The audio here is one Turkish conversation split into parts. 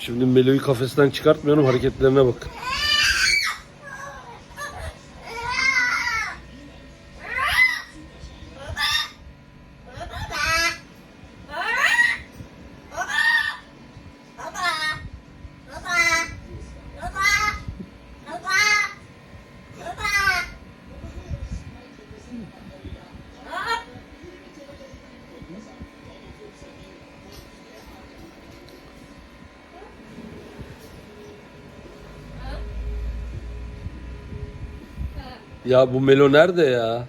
Şimdi Melo'yu kafesten çıkartmıyorum hareketlerine bak. Ya bu Melo nerede ya?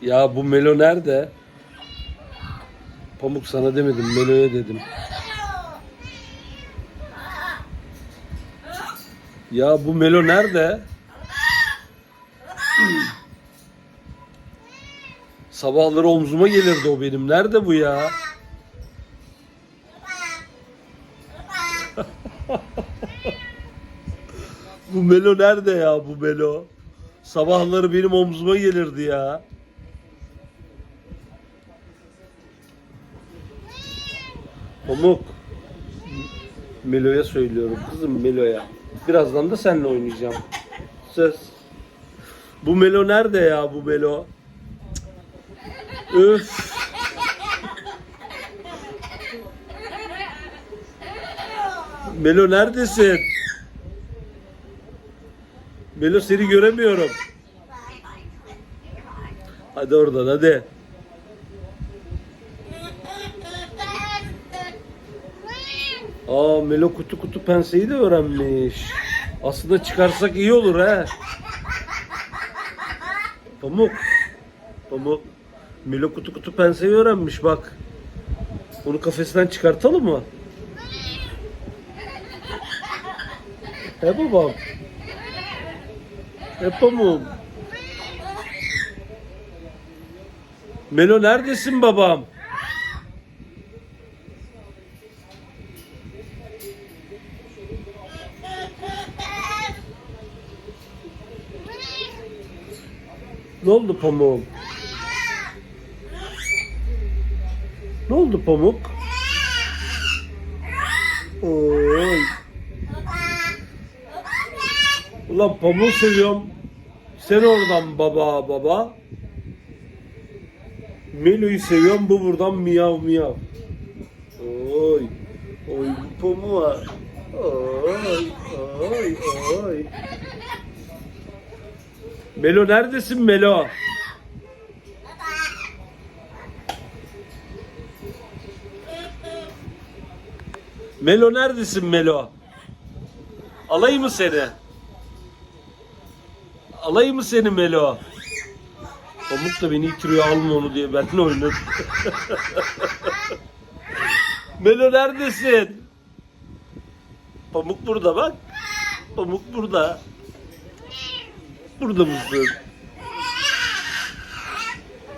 Ya bu Melo nerede? Pamuk sana demedim Melo'ya dedim. Ya bu Melo nerede? Sabahları omzuma gelirdi o benim. Nerede bu ya? Bu Melo nerede ya bu Melo? Sabahları benim omzuma gelirdi ya. Pamuk. Melo'ya söylüyorum kızım Melo'ya. Birazdan da seninle oynayacağım. Söz. Bu Melo nerede ya bu Melo? Üf. Melo neredesin? Melo seni göremiyorum. Hadi oradan hadi. Aa Melo kutu kutu penseyi de öğrenmiş. Aslında çıkarsak iyi olur he. Pamuk. Pamuk. Melo kutu kutu penseyi öğrenmiş bak. Onu kafesten çıkartalım mı? He babam. He pamuk. Melo neredesin babam? Ne oldu Pamuk? Ne oldu Pamuk? Oy. Ulan Pamuk seviyorum. Sen oradan baba baba. Melo'yu seviyorum bu buradan miyav miyav. Oy. Oy Pamuk'a. Oy. Oy. Oy. Melo neredesin Melo? Melo neredesin Melo? Alayım mı seni? Alayım mı seni Melo? Pamuk da beni itiriyor alma onu diye benimle oynadı. Melo neredesin? Pamuk burada bak. Pamuk burada. Burada mısın?